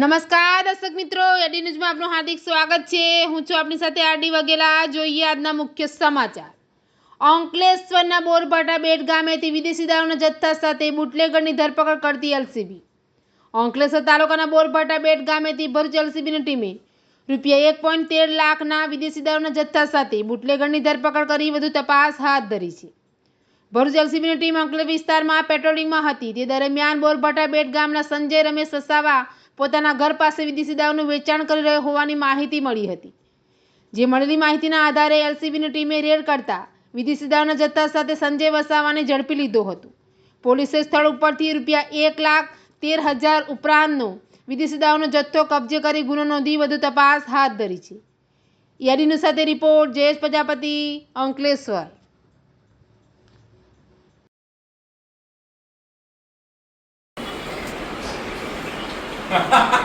નમસ્કાર, દર્શક મિત્રો. એડી ન્યૂઝમાં આપનું હાર્દિક સ્વાગત છે. હું છું આપની સાથે આરડી વગેલા જોઈએ આજના મુખ્ય સમાચાર. અંકલેશ્વરના બોરભાટા બેટ ગામેથી વિદેશી દારૂના જથ્થા સાથે બુટલેગરની ધરપકડ કરતી એલસીબી. અંકલેશ્વર તાલુકાના બોરભાટા બેટ ગામેથી ભરૂચ એલસીબીની ટીમે રૂપિયા એક પોઈન્ટ તેર લાખના વિદેશી દારૂના જથ્થા સાથે બુટલેગરની ધરપકડ કરી વધુ તપાસ હાથ ધરી છે. ભરૂચ એલસીબીની ટીમ અંકલેજ વિસ્તારમાં પેટ્રોલિંગમાં હતી. તે દરમિયાન બોરભાટા બેટ ગામના સંજય રમેશ સસાવા પોતાના ઘર પાસે વિદેશી દારૂનું વેચાણ કરી રહ્યો હોવાની માહિતી મળી હતી. જે મળેલી માહિતીના આધારે એલસીબીની ટીમે રેડ કરતા વિદેશી દારૂના જથ્થા સાથે સંજય વસાવાને ઝડપી લીધો હતો. પોલીસે સ્થળ ઉપરથી રૂપિયા એક લાખ તેર હજાર ઉપરાંતનો વિદેશી દારૂનો જથ્થો કબજે કરી ગુનો નોંધી વધુ તપાસ હાથ ધરી છે. યાદીનું સાથે report, Jayesh Prajapati, Ankleshwar. Ha ha ha!